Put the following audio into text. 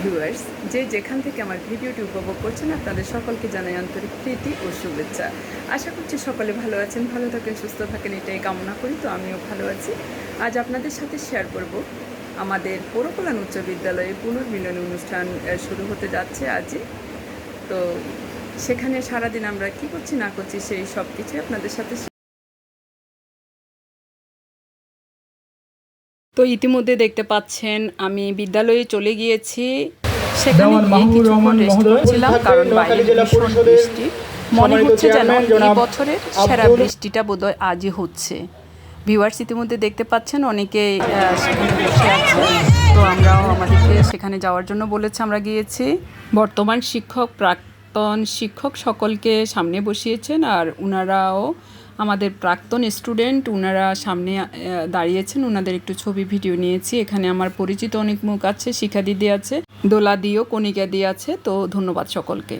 Viewers, যে যেখান থেকে আমার ভিডিওটি উপভোগ করছেন, আপনাদের সকলকে জানাই আন্তরিক প্রীতি ও শুভেচ্ছা। আশা করছি সকলে ভালো আছেন, ভালো থাকেন, সুস্থ থাকেন, এটাই কামনা করি, তো আমিও ভালো আছি। আজ আপনাদের সাথে শেয়ার করব আমাদের পৌরকল্যাণ উচ্চ বিদ্যালয়ে পুনর্মিলনী অনুষ্ঠান শুরু হতে যাচ্ছে আজই। তো সেখানে সারাদিন আমরা কি করছি, না করছি, সেই সব কিছু আপনাদের সাথে তো ইতিমধ্যে দেখতে পাচ্ছেন আমি বিদ্যালয়ে চলে গিয়েছি। সেখানে গিয়ে কিছুক্ষণ রেস্ট করছিলাম কারণ বাইরে ভীষণ বৃষ্টি। মনে হচ্ছে যেন এই বছরের সেরা বৃষ্টিটা বোধহয় আজই হচ্ছে। ভিউয়ার্স ইতিমধ্যে দেখতে পাচ্ছেন অনেকে সেখানে বসে আছে। তো আমরাও আমাদেরকে সেখানে যাওয়ার জন্য বলেছে আমরা গিয়েছি। বর্তমান শিক্ষক প্রাক্তন শিক্ষক সকলকে সামনে বসিয়েছেন আর উনারাও আমাদের প্রাক্তন স্টুডেন্ট ওনারা সামনে দাঁড়িয়েছেন ওনাদের একটু ছবি, ভিডিও নিয়েছি। এখানে আমার পরিচিত অনেক মুখ আছে শিখা দিদি আছে দোলা দিও কণিকা দি আছে, তো ধন্যবাদ সকলকে।